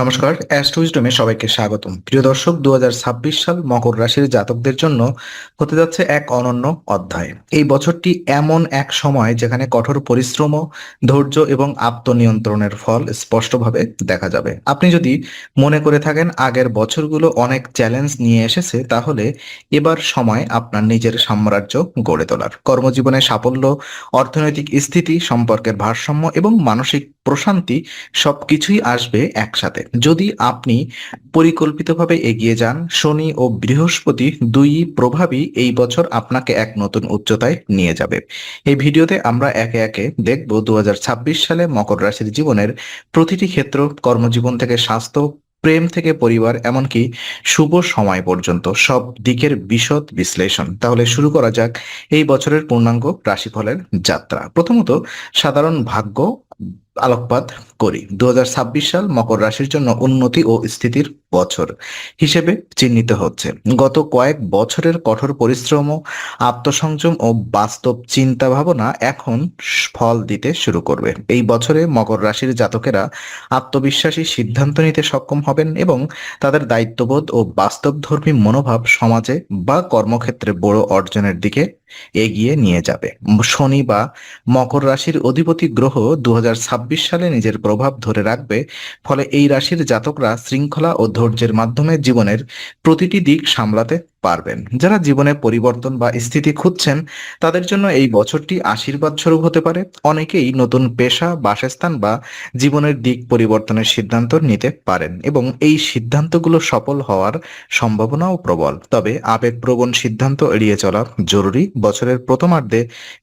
নমস্কার, অ্যাস্ট্রোইজডমে সবাইকে স্বাগতম। প্রিয় দর্শক দু হাজার ছাব্বিশ সাল মকর রাশির জাতকদের জন্য হতে যাচ্ছে এক অনন্য অধ্যায়। এই বছরটি এমন এক সময় যেখানে কঠোর পরিশ্রম, ধৈর্য এবং আত্মনিয়ন্ত্রণের ফল স্পষ্টভাবে দেখা যাবে। আপনি যদি মনে করে থাকেন আগের বছরগুলো অনেক চ্যালেঞ্জ নিয়ে এসেছে, তাহলে এবার সময় আপনার নিজের সাম্রাজ্য গড়ে তোলার। কর্মজীবনে সাফল্য, অর্থনৈতিক স্থিতি, সম্পর্কের ভারসাম্য এবং মানসিক প্রশান্তি সব কিছুই আসবে একসাথে। যদি আপনি পরিকল্পিতভাবে এগিয়ে যান, শনি ও বৃহস্পতি দুই প্রভাবই এই বছর আপনাকে এক নতুন উচ্চতায় নিয়ে যাবে। এই ভিডিওতে আমরা একে একে দেখব দু হাজার ছাব্বিশ সালে মকর রাশির জীবনের প্রতিটি ক্ষেত্র, কর্মজীবন থেকে স্বাস্থ্য, প্রেম থেকে পরিবার, এমনকি শুভ সময় পর্যন্ত সব দিকের বিশদ বিশ্লেষণ। তাহলে শুরু করা যাক এই বছরের পূর্ণাঙ্গ রাশিফলের যাত্রা। প্রথমত সাধারণ ভাগ্য আলোকপাত করি। দু সাল মকর রাশির জন্য উন্নতি ও স্থিতির বছর হিসেবে চিহ্নিত হচ্ছে। গত কয়েক বছরের কঠোর পরিশ্রম, আত্মসংযম ও বাস্তব চিন্তা ভাবনা এখন ফল দিতে শুরু করবে। এই বছরে মকর রাশির জাতকেরা আত্মবিশ্বাসী সিদ্ধান্ত নিতে সক্ষম হবেন এবং তাদের দায়িত্ববোধ ও বাস্তবধর্মী মনোভাব সমাজে বা কর্মক্ষেত্রে বড় অর্জনের দিকে এগিয়ে নিয়ে যাবে। শনি বা মকর রাশির অধিপতি গ্রহ দু হাজার ছাব্বিশ সালে নিজের প্রভাব ধরে রাখবে, ফলে এই রাশির জাতকরা শৃঙ্খলা ও ধৈর্যের মাধ্যমে জীবনের প্রতিটি দিক সামলাতে পারবেন। যারা জীবনে পরিবর্তন বা স্থিতি খুঁজছেন, তাদের জন্য এই বছরটি আশীর্বাদ স্বরূপ হতে পারে। অনেকেই নতুন পেশা, বাসস্থান বা জীবনের দিক পরিবর্তনের সিদ্ধান্ত নিতে পারেন এবং এই সিদ্ধান্তগুলো সফল হওয়ার সম্ভাবনাও প্রবল। তবে আবেগপ্রবণ সিদ্ধান্ত এড়িয়ে চলা জরুরি। বছরের প্রথমার্ধে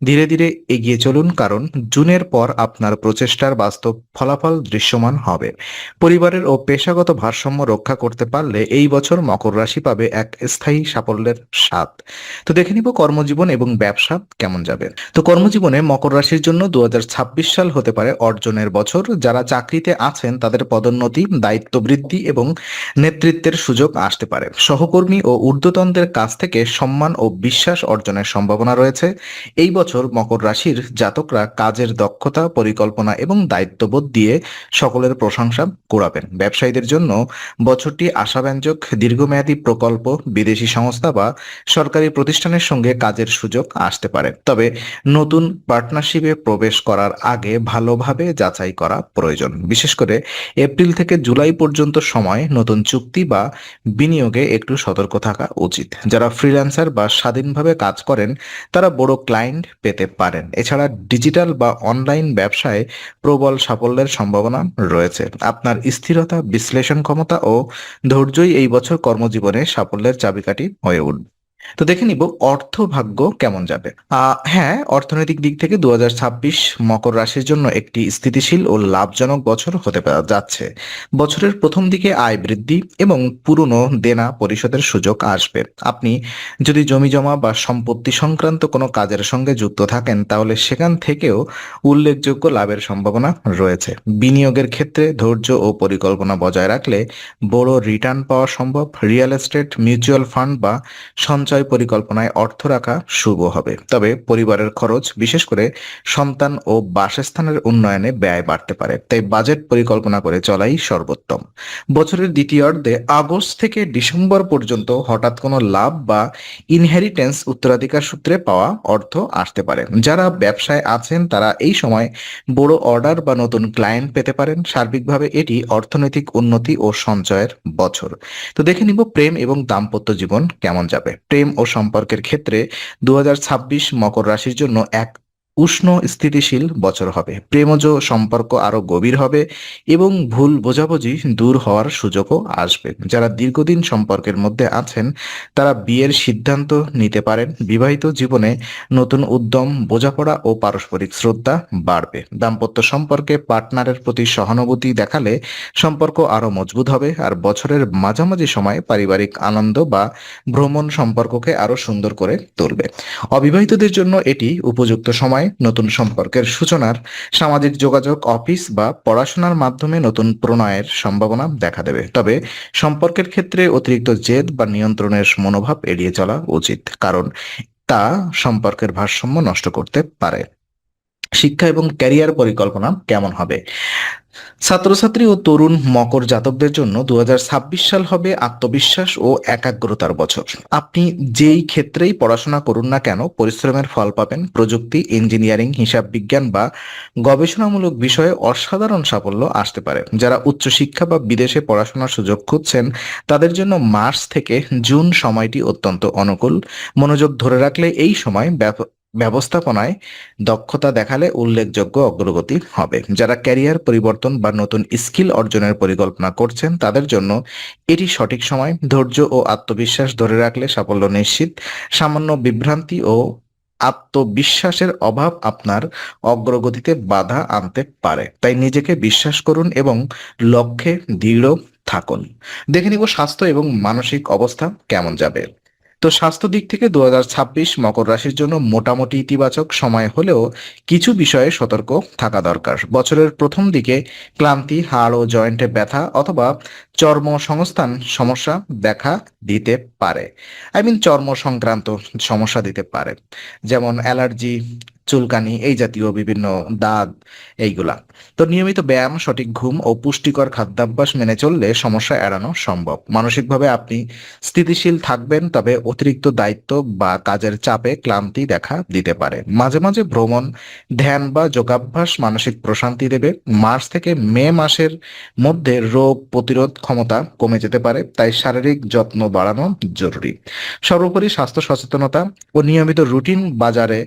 ধীরে ধীরে এগিয়ে চলুন, কারণ জুনের পর আপনার প্রচেষ্টার বাস্তব ফলাফল দৃশ্যমান হবে। পরিবারের ও পেশাগত ভারসাম্য রক্ষা করতে পারলে এই বছর মকর রাশি পাবে এক স্থায়ী সাফল্যের স্বাদ। তো দেখে নিব কর্মজীবন এবং ব্যবসা কেমন যাবে। তো কর্মজীবনে মকর রাশির জন্য দু সাল হতে পারে অর্জনের বছর। যারা চাকরিতে আছেন, তাদের পদোন্নতি, দায়িত্ব বৃদ্ধি এবং নেতৃত্বের সুযোগ আসতে পারে। সহকর্মী ও ঊর্ধ্বতনদের কাছ থেকে সম্মান ও বিশ্বাস অর্জনের সম্ভাবনা রয়েছে। এই বছর মকর রাশির জাতকরা কাজের দক্ষতা, পরিকল্পনা এবং দায়িত্ববোধ দিয়ে সকলের প্রশংসা কুড়াবেন। ব্যবসায়ীদের জন্য বছরটি আশাব্যঞ্জক, দীর্ঘমেয়াদী প্রকল্প, বিদেশি সংস্থা বা সরকারি প্রতিষ্ঠানের সঙ্গে কাজের সুযোগ আসতে পারে। তবে নতুন পার্টনারশিপে প্রবেশ করার আগে ভালোভাবে যাচাই করা প্রয়োজন। বিশেষ করে এপ্রিল থেকে জুলাই পর্যন্ত সময় নতুন চুক্তি বা বিনিয়োগে একটু সতর্ক থাকা উচিত। যারা ফ্রিল্যান্সার বা স্বাধীনভাবে কাজ করেন, তারা বড় ক্লায়েন্ট পেতে পারেন। এছাড়া ডিজিটাল বা অনলাইন ব্যবসায় প্রবল সাফল্যের সম্ভাবনা রয়েছে। আপনার স্থিরতা, বিশ্লেষণ ক্ষমতা ও ধৈর্যই এই বছর কর্মজীবনে সাফল্যের চাবিকাঠি হয়ে উঠবে। তো দেখে নিব অর্থ ভাগ্য কেমন যাবে। হ্যাঁ অর্থনৈতিক দিক থেকে দু হাজার ছাব্বিশ মকর রাশির জন্য একটি স্থিতিশীল ও লাভজনক বছর হতে যাচ্ছে। বছরের প্রথম দিকে আয় বৃদ্ধি এবং পুরনো দেনা পরিশোধের সুযোগ আসবে। আপনি যদি জমি জমা বা সম্পত্তি সংক্রান্ত কোনো কাজের সঙ্গে যুক্ত থাকেন, তাহলে সেখান থেকেও উল্লেখযোগ্য লাভের সম্ভাবনা রয়েছে। বিনিয়োগের ক্ষেত্রে ধৈর্য ও পরিকল্পনা বজায় রাখলে বড় রিটার্ন পাওয়া সম্ভব। রিয়েল এস্টেট, মিউচুয়াল ফান্ড বা সঞ্চয় পরিকল্পনায় অর্থ রাখা শুভ হবে। তবে পরিবারের খরচ, বিশেষ করে সন্তান ও বাসস্থানের উন্নয়নে ব্যয় বাড়তে পারে। তাই বাজেট পরিকল্পনা করে চলাই সর্বোত্তম। বছরের দ্বিতীয়ার্ধে আগস্ট থেকে ডিসেম্বর পর্যন্ত হঠাৎ কোনো লাভ বা ইনহেরিটেন্স উত্তরাধিকার সূত্রে পাওয়া অর্থ আসতে পারে। যারা ব্যবসায় আছেন, তারা এই সময় বড় অর্ডার বা নতুন ক্লায়েন্ট পেতে পারেন। সার্বিকভাবে এটি অর্থনৈতিক উন্নতি ও সঞ্চয়ের বছর। তো দেখে নিব প্রেম এবং দাম্পত্য জীবন কেমন যাবে। প্রেম ও সম্পর্কের ক্ষেত্রে দু হাজার ছাব্বিশ মকর রাশির জন্য এক উষ্ণ স্থিতিশীল বছর হবে। প্রেমজ সম্পর্ক আরও গভীর হবে এবং ভুল বোঝাবুঝি দূর হওয়ার সুযোগও আসবে। যারা দীর্ঘদিন সম্পর্কের মধ্যে আছেন, তারা বিয়ের সিদ্ধান্ত নিতে পারেন। বিবাহিত জীবনে নতুন উদ্যম, বোঝাপড়া ও পারস্পরিক শ্রদ্ধা বাড়বে। দাম্পত্য সম্পর্কে পার্টনারের প্রতি সহানুভূতি দেখালে সম্পর্ক আরও মজবুত হবে আর বছরের মাঝামাঝি সময়ে পারিবারিক আনন্দ বা ভ্রমণ সম্পর্ককে আরও সুন্দর করে তুলবে। অবিবাহিতদের জন্য এটি উপযুক্ত সময় নতুন সম্পর্কের সূচনার সামাজিক যোগাযোগ, অফিস বা পড়াশোনার মাধ্যমে নতুন প্রণয়ের সম্ভাবনা দেখা দেবে। তবে সম্পর্কের ক্ষেত্রে অতিরিক্ত জেদ বা নিয়ন্ত্রণের মনোভাব এড়িয়ে চলা উচিত, কারণ তা সম্পর্কের ভারসাম্য নষ্ট করতে পারে। শিক্ষা এবং ক্যারিয়ার পরিকল্পনা কেমন হবে? ছাত্রছাত্রী ও তরুণ মকর জাতকদের জন্য দু হাজার ছাব্বিশ সাল হবে আত্মবিশ্বাস ও একাগ্রতার বছর। আপনি যেই ক্ষেত্রেই পড়াশোনা করুন না কেন, পরিশ্রমের ফল পাবেন প্রযুক্তি, ইঞ্জিনিয়ারিং, হিসাব বিজ্ঞান বা গবেষণামূলক বিষয়ে অসাধারণ সাফল্য আসতে পারে। যারা উচ্চশিক্ষা বা বিদেশে পড়াশোনার সুযোগ খুঁজছেন, তাদের জন্য মার্চ থেকে জুন সময়টি অত্যন্ত অনুকূল। মনোযোগ ধরে রাখলে এই সময় ব্যবস্থাপনায় দক্ষতা দেখালে উল্লেখযোগ্য অগ্রগতি হবে। যারা ক্যারিয়ার পরিবর্তন বা নতুন স্কিল অর্জনের পরিকল্পনা করছেন, তাদের জন্য এটি সঠিক সময়, ধৈর্য ও আত্মবিশ্বাস ধরে রাখলে সাফল্য নিশ্চিত। সামান্য বিভ্রান্তি ও আত্মবিশ্বাসের অভাব আপনার অগ্রগতিতে বাধা আনতে পারে। তাই নিজেকে বিশ্বাস করুন এবং লক্ষ্যে দৃঢ় থাকুন। দেখে নিব স্বাস্থ্য এবং মানসিক অবস্থা কেমন যাবে। তো স্বাস্থ্য দিক থেকে দু হাজার ছাব্বিশ মকর রাশির জন্য মোটামুটি ইতিবাচক সময় হলেও কিছু বিষয়ে সতর্ক থাকা দরকার। বছরের প্রথম দিকে ক্লান্তি, হাড় ও জয়েন্টে ব্যথা অথবা চর্ম সংস্থান সমস্যা দেখা দিতে পারে। আই মিন চর্ম সংক্রান্ত সমস্যা দিতে পারে। যেমন অ্যালার্জি চুলকানি, এই জাতীয় বিভিন্ন দাগ, এইগুলা। তো নিয়মিত ব্যায়াম, সঠিক ঘুম ও পুষ্টিকর খাদ্যাভ্যাস মেনে চললে সমস্যা এড়ানো সম্ভব। মানসিকভাবে আপনি স্থিতিশীল থাকবেন, তবে অতিরিক্ত দায়িত্ব বা কাজের চাপে ক্লান্তি দেখা দিতে পারে। মাঝে মাঝে ভ্রমণ, ধ্যান বা যোগাভ্যাস মানসিক প্রশান্তি দেবে। মার্চ থেকে মে মাসের মধ্যে রোগ প্রতিরোধ ক্ষমতা কমে যেতে পারে, তাই শারীরিক যত্ন বাড়ানো জরুরি। সর্বোপরি স্বাস্থ্য সচেতনতা ও নিয়মিত রুটিন বাজারে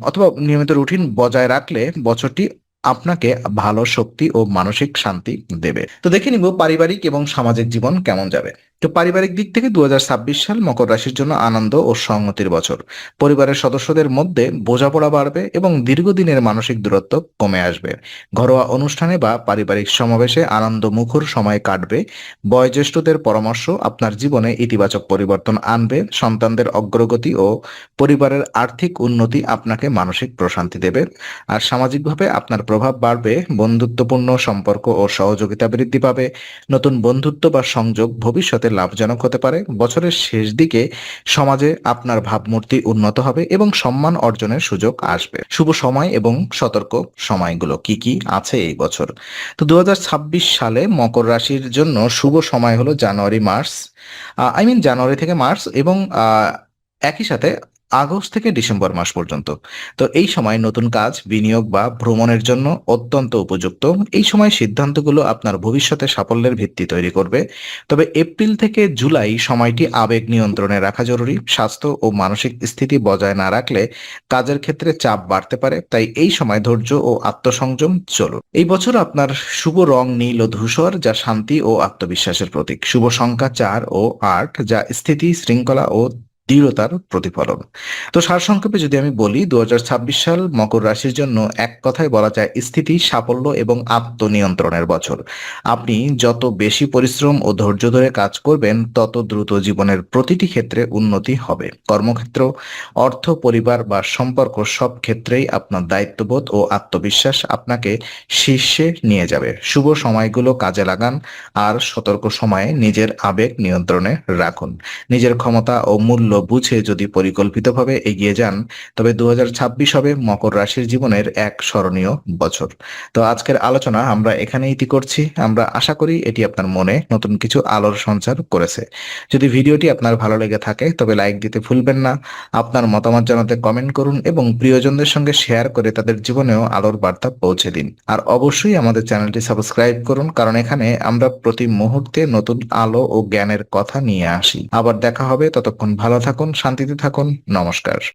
অথবা নিয়মিত রুটিন বজায় রাখলে বছরটি আপনাকে ভালো শক্তি ও মানসিক শান্তি দেবে। তো দেখে নিব পারিবারিক এবং সামাজিক জীবন কেমন যাবে। তো পারিবারিক দিক থেকে দু হাজার ছাব্বিশ সাল মকর রাশির জন্য আনন্দ ও সংহতির বছর। পরিবারের সদস্যদের মধ্যে বোঝাপড়া বাড়বে এবং দীর্ঘদিনের মানসিক দূরত্ব কমে আসবে। ঘরোয়া অনুষ্ঠানে বা পারিবারিক সমাবেশে আনন্দ মুখর সময় কাটবে। বয়োজ্যেষ্ঠদের পরামর্শ আপনার জীবনে ইতিবাচক পরিবর্তন আনবে। সন্তানদের অগ্রগতি ও পরিবারের আর্থিক উন্নতি আপনাকে মানসিক প্রশান্তি দেবে। আর সামাজিকভাবে আপনার প্রভাব বাড়বে, বন্ধুত্বপূর্ণ সম্পর্ক ও সহযোগিতা বৃদ্ধি পাবে। নতুন বন্ধুত্ব বা সংযোগ ভবিষ্যতে লাভজনক হতে পারে। বছরের শেষ দিকে সমাজে আপনার ভাবমূর্তি উন্নত হবে এবং সম্মান অর্জনের সুযোগ আসবে। শুভ সময় এবং সতর্ক সময়গুলো কি কি আছে এই বছর? তো দু হাজার ছাব্বিশ সালে মকর রাশির জন্য শুভ সময় হলো জানুয়ারি, মার্চ। আই মিন জানুয়ারি থেকে মার্চ এবং একই সাথে আগস্ট থেকে ডিসেম্বর মাস পর্যন্ত। তো এই সময় নতুন কাজ, বিনিয়োগ বা ভ্রমণের জন্য অত্যন্ত উপযুক্ত। এই সময় সিদ্ধান্তগুলো আপনার ভবিষ্যতে সাফল্যের ভিত্তি তৈরি করবে। তবে এপ্রিল থেকে জুলাই সময়টি আবেগ নিয়ন্ত্রণে রাখা জরুরি। স্বাস্থ্য ও মানসিক স্থিতি বজায় না রাখলে কাজের ক্ষেত্রে চাপ বাড়তে পারে। তাই এই সময় ধৈর্য ও আত্মসংযম চলুন। এই বছর আপনার শুভ রং নীল ও ধূসর, যা শান্তি ও আত্মবিশ্বাসের প্রতীক। শুভ সংখ্যা চার ও আট, যা স্থিতি, শৃঙ্খলা ও দৃঢ়তার প্রতিফলন। তো সারসংক্ষেপে যদি আমি বলি দু হাজার ছাব্বিশ সাল মকর রাশির জন্য এক কথায় বলা যায় স্থিতি, সাফল্য এবং আত্মনিয়ন্ত্রণের বছর। আপনি যত বেশি পরিশ্রম ও ধৈর্য ধরে কাজ করবেন, তত দ্রুত জীবনের প্রতিটি ক্ষেত্রে উন্নতি হবে। কর্মক্ষেত্র, অর্থ, পরিবার বা সম্পর্ক সব ক্ষেত্রেই আপনার দায়িত্ববোধ ও আত্মবিশ্বাস আপনাকে শীর্ষে নিয়ে যাবে। শুভ সময়গুলো কাজে লাগান আর সতর্ক সময়ে নিজের আবেগ নিয়ন্ত্রণে রাখুন। নিজের ক্ষমতা ও মূল্য বুঝে যদি পরিকল্পিতভাবে এগিয়ে যান, তবে দু হাজার ছাব্বিশ হবে মকর রাশির জীবনের এক স্মরণীয় বছর। তো আজকের আলোচনা আমরা এখানে ইতি করছি। আমরা আশা করি এটি আপনার মনে নতুন কিছু আলোর সঞ্চার করেছে। যদি ভিডিওটি আপনার ভালো লেগে থাকে, তবে লাইক দিতে ভুলবেন না। আপনার মতামত জানাতে কমেন্ট করুন এবং প্রিয়জনদের সঙ্গে শেয়ার করে তাদের জীবনেও আলোর বার্তা পৌঁছে দিন। আর অবশ্যই আমাদের চ্যানেলটি সাবস্ক্রাইব করুন, কারণ এখানে আমরা প্রতি মুহূর্তে নতুন আলো ও জ্ঞানের কথা নিয়ে আসি। আবার দেখা হবে ততক্ষণ ভালো থাকুন শান্তিতে থাকুন নমস্কার।